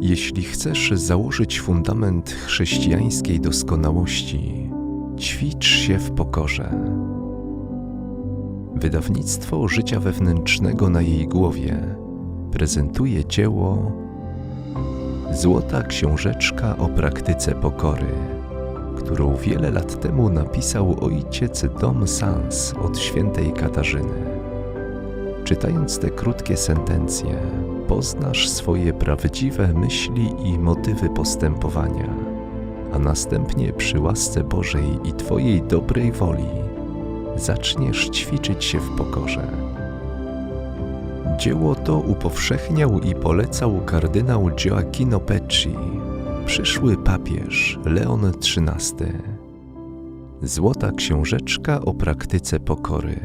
Jeśli chcesz założyć fundament chrześcijańskiej doskonałości, ćwicz się w pokorze. Wydawnictwo życia wewnętrznego na jej głowie prezentuje dzieło Złota Książeczka o praktyce pokory, którą wiele lat temu napisał ojciec Dom Sans od świętej Katarzyny. Czytając te krótkie sentencje, poznasz swoje prawdziwe myśli i motywy postępowania, a następnie przy łasce Bożej i Twojej dobrej woli zaczniesz ćwiczyć się w pokorze. Dzieło to upowszechniał i polecał kardynał Gioacchino Pecci, przyszły papież Leon XIII. Złota książeczka o praktyce pokory.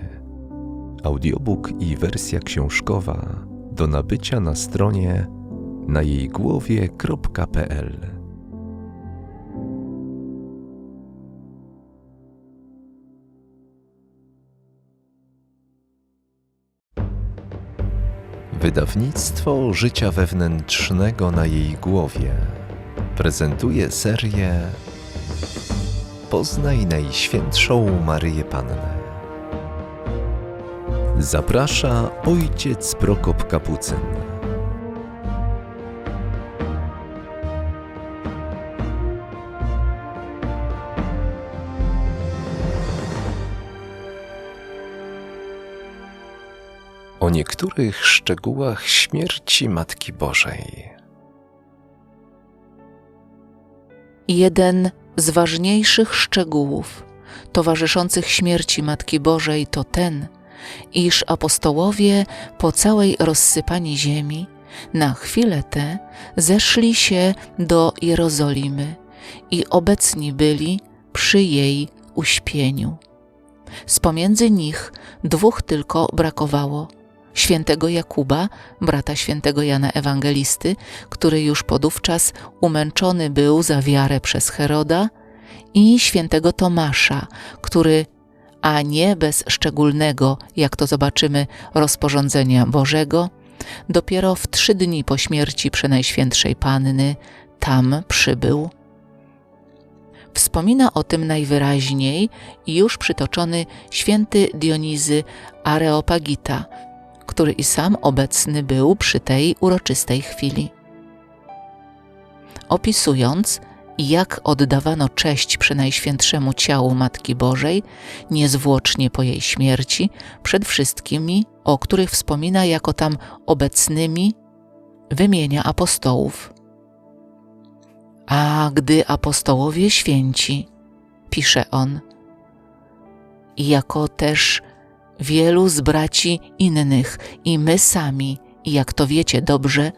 Audiobook i wersja książkowa do nabycia na stronie na jej głowie.pl. Wydawnictwo życia wewnętrznego na jej głowie prezentuje serię Poznaj Najświętszą Maryję Pannę. Zaprasza ojciec Prokop Kapucyn. O niektórych szczegółach śmierci Matki Bożej. Jeden z ważniejszych szczegółów towarzyszących śmierci Matki Bożej to ten, iż apostołowie po całej rozsypani ziemi na chwilę tę zeszli się do Jerozolimy i obecni byli przy jej uśpieniu. Z pomiędzy nich dwóch tylko brakowało. Świętego Jakuba, brata świętego Jana Ewangelisty, który już podówczas umęczony był za wiarę przez Heroda, i świętego Tomasza, który a nie bez szczególnego, jak to zobaczymy, rozporządzenia Bożego, dopiero w trzy dni po śmierci Przenajświętszej Panny tam przybył. Wspomina o tym najwyraźniej już przytoczony święty Dionizy Areopagita, który i sam obecny był przy tej uroczystej chwili. Opisując, jak oddawano cześć Przenajświętszemu ciału Matki Bożej, niezwłocznie po jej śmierci, przed wszystkimi, o których wspomina jako tam obecnymi, wymienia apostołów. A gdy apostołowie święci, pisze on, jako też wielu z braci innych i my sami, jak to wiecie dobrze,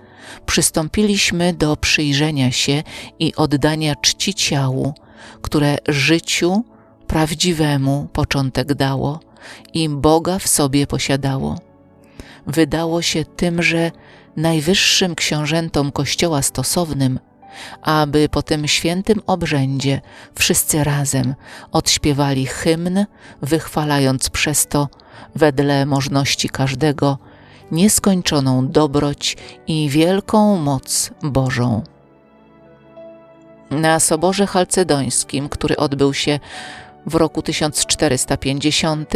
przystąpiliśmy do przyjrzenia się i oddania czci ciału, które życiu prawdziwemu początek dało i Boga w sobie posiadało. Wydało się tymże najwyższym książętom Kościoła stosownym, aby po tym świętym obrzędzie wszyscy razem odśpiewali hymn, wychwalając przez to, wedle możności każdego, nieskończoną dobroć i wielką moc Bożą. Na Soborze Chalcedońskim, który odbył się w roku 1450,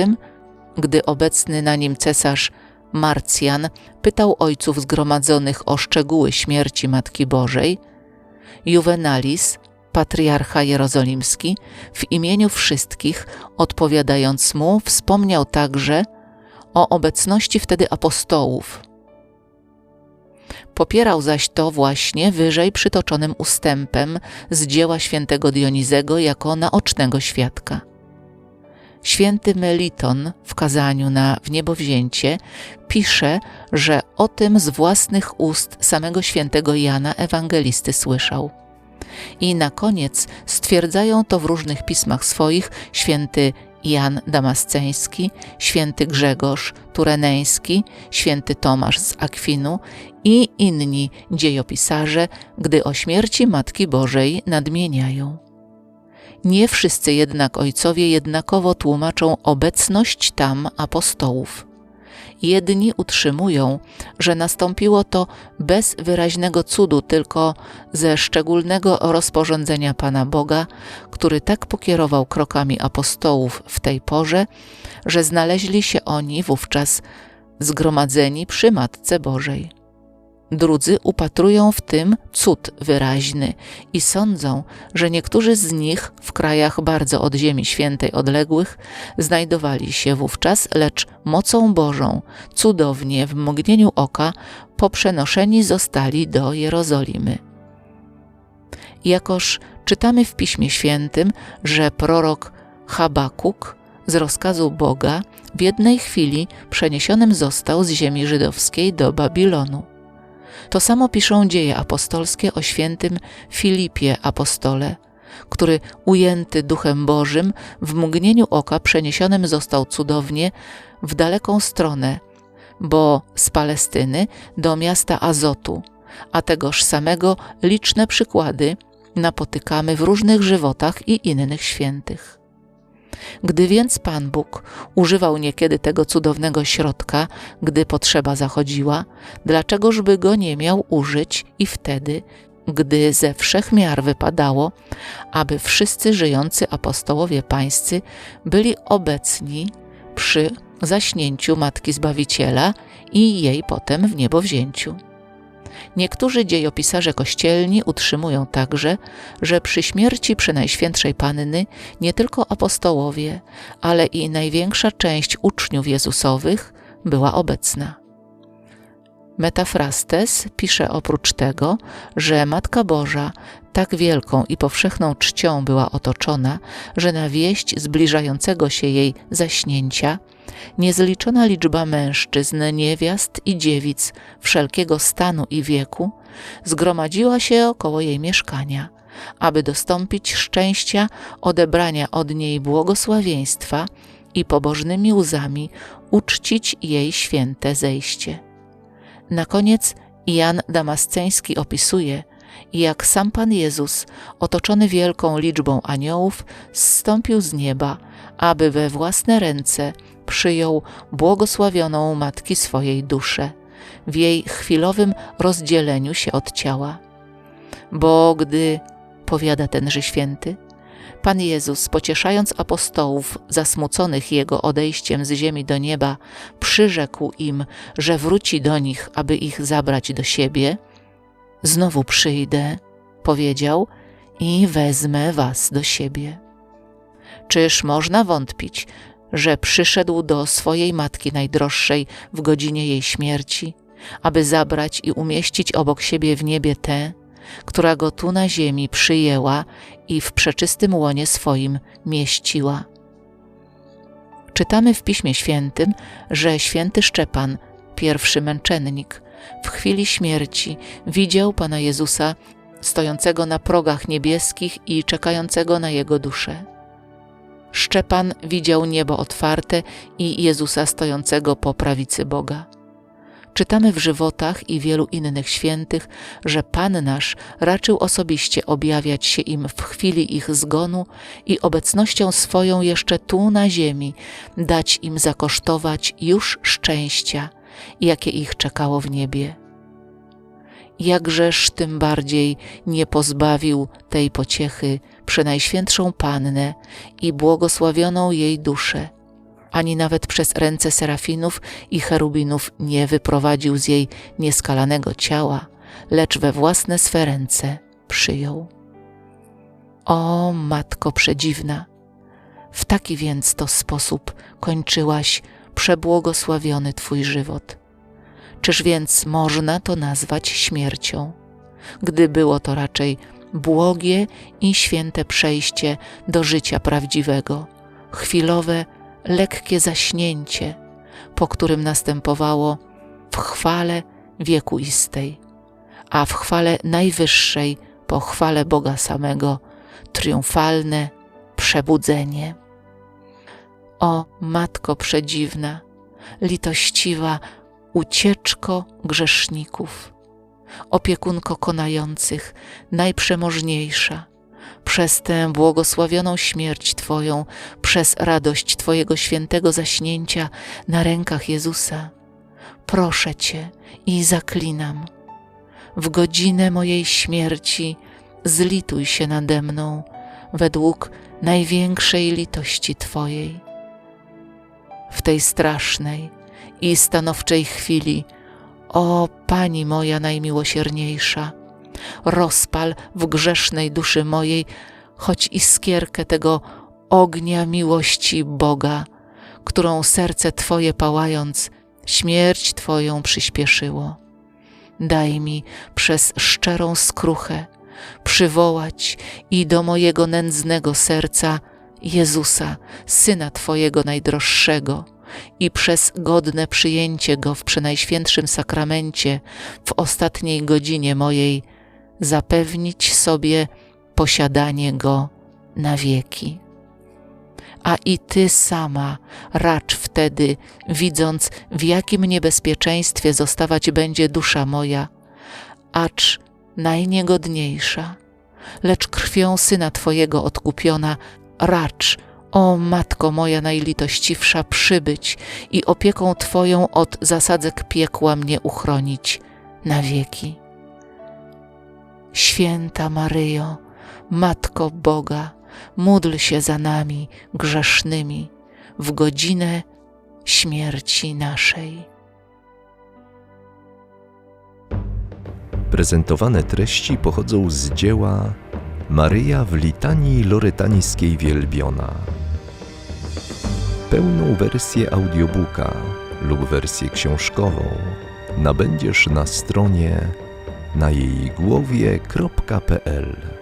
gdy obecny na nim cesarz Marcjan pytał ojców zgromadzonych o szczegóły śmierci Matki Bożej, Juvenalis, patriarcha jerozolimski, w imieniu wszystkich, odpowiadając mu, wspomniał także, o obecności wtedy apostołów. Popierał zaś to właśnie wyżej przytoczonym ustępem z dzieła świętego Dionizego jako naocznego świadka. Święty Meliton w kazaniu na wniebowzięcie pisze, że o tym z własnych ust samego świętego Jana Ewangelisty słyszał. I na koniec stwierdzają to w różnych pismach swoich święty Jan Damasceński, święty Grzegorz Tureneński, święty Tomasz z Akwinu i inni dziejopisarze, gdy o śmierci Matki Bożej nadmieniają. Nie wszyscy jednak ojcowie jednakowo tłumaczą obecność tam apostołów. Jedni utrzymują, że nastąpiło to bez wyraźnego cudu, tylko ze szczególnego rozporządzenia Pana Boga, który tak pokierował krokami apostołów w tej porze, że znaleźli się oni wówczas zgromadzeni przy Matce Bożej. Drudzy upatrują w tym cud wyraźny i sądzą, że niektórzy z nich w krajach bardzo od Ziemi Świętej odległych znajdowali się wówczas, lecz mocą Bożą cudownie w mgnieniu oka poprzenoszeni zostali do Jerozolimy. Jakoż czytamy w Piśmie Świętym, że prorok Habakuk z rozkazu Boga w jednej chwili przeniesionym został z ziemi żydowskiej do Babilonu. To samo piszą dzieje apostolskie o świętym Filipie apostole, który ujęty Duchem Bożym w mgnieniu oka przeniesionym został cudownie w daleką stronę, bo z Palestyny do miasta Azotu, a tegoż samego liczne przykłady napotykamy w różnych żywotach i innych świętych. Gdy więc Pan Bóg używał niekiedy tego cudownego środka, gdy potrzeba zachodziła, dlaczegożby go nie miał użyć i wtedy, gdy ze wszech miar wypadało, aby wszyscy żyjący apostołowie pańscy byli obecni przy zaśnięciu Matki Zbawiciela i jej potem w niebowzięciu. Niektórzy dziejopisarze kościelni utrzymują także, że przy śmierci Przenajświętszej Panny nie tylko apostołowie, ale i największa część uczniów Jezusowych była obecna. Metafrastes pisze oprócz tego, że Matka Boża tak wielką i powszechną czcią była otoczona, że na wieść zbliżającego się jej zaśnięcia niezliczona liczba mężczyzn, niewiast i dziewic wszelkiego stanu i wieku zgromadziła się około jej mieszkania, aby dostąpić szczęścia odebrania od niej błogosławieństwa i pobożnymi łzami uczcić jej święte zejście. Na koniec Jan Damasceński opisuje, jak sam Pan Jezus, otoczony wielką liczbą aniołów, zstąpił z nieba, aby we własne ręce przyjął błogosławioną matki swojej duszę w jej chwilowym rozdzieleniu się od ciała. Bo gdy, powiada tenże święty, Pan Jezus, pocieszając apostołów zasmuconych Jego odejściem z ziemi do nieba, przyrzekł im, że wróci do nich, aby ich zabrać do siebie. Znowu przyjdę, powiedział, i wezmę was do siebie. Czyż można wątpić, że przyszedł do swojej matki najdroższej w godzinie jej śmierci, aby zabrać i umieścić obok siebie w niebie tę, która go tu na ziemi przyjęła i w przeczystym łonie swoim mieściła. Czytamy w Piśmie Świętym, że święty Szczepan, pierwszy męczennik, w chwili śmierci widział Pana Jezusa stojącego na progach niebieskich i czekającego na jego duszę. Szczepan widział niebo otwarte i Jezusa stojącego po prawicy Boga. Czytamy w żywotach i wielu innych świętych, że Pan nasz raczył osobiście objawiać się im w chwili ich zgonu i obecnością swoją jeszcze tu na ziemi dać im zakosztować już szczęścia, jakie ich czekało w niebie. Jakżeż tym bardziej nie pozbawił tej pociechy Przenajświętszą Pannę i błogosławioną jej duszę, ani nawet przez ręce serafinów i cherubinów nie wyprowadził z jej nieskalanego ciała, lecz we własne swe ręce przyjął. O Matko Przedziwna! W taki więc to sposób kończyłaś przebłogosławiony Twój żywot. Czyż więc można to nazwać śmiercią, gdy było to raczej błogie i święte przejście do życia prawdziwego, chwilowe, lekkie zaśnięcie, po którym następowało w chwale wiekuistej, a w chwale najwyższej, po chwale Boga samego, triumfalne przebudzenie. O Matko Przedziwna, litościwa ucieczko grzeszników, opiekunko konających, najprzemożniejsza, przez tę błogosławioną śmierć Twoją, przez radość Twojego świętego zaśnięcia na rękach Jezusa, proszę Cię i zaklinam, w godzinę mojej śmierci zlituj się nade mną według największej litości Twojej. W tej strasznej i stanowczej chwili, o Pani moja najmiłosierniejsza, rozpal w grzesznej duszy mojej choć iskierkę tego ognia miłości Boga, którą serce Twoje pałając, śmierć Twoją przyspieszyło. Daj mi przez szczerą skruchę przywołać i do mojego nędznego serca Jezusa, Syna Twojego najdroższego, i przez godne przyjęcie Go w przenajświętszym sakramencie w ostatniej godzinie mojej zapewnić sobie posiadanie Go na wieki. A i Ty sama racz wtedy, widząc w jakim niebezpieczeństwie zostawać będzie dusza moja, acz najniegodniejsza, lecz krwią Syna Twojego odkupiona, racz, o Matko moja najlitościwsza, przybyć i opieką Twoją od zasadzek piekła mnie uchronić na wieki. Święta Maryjo, Matko Boga, módl się za nami grzesznymi w godzinę śmierci naszej. Prezentowane treści pochodzą z dzieła Maryja w litanii lorytańskiej wielbiona. Pełną wersję audiobooka lub wersję książkową nabędziesz na stronie na jej głowie.pl.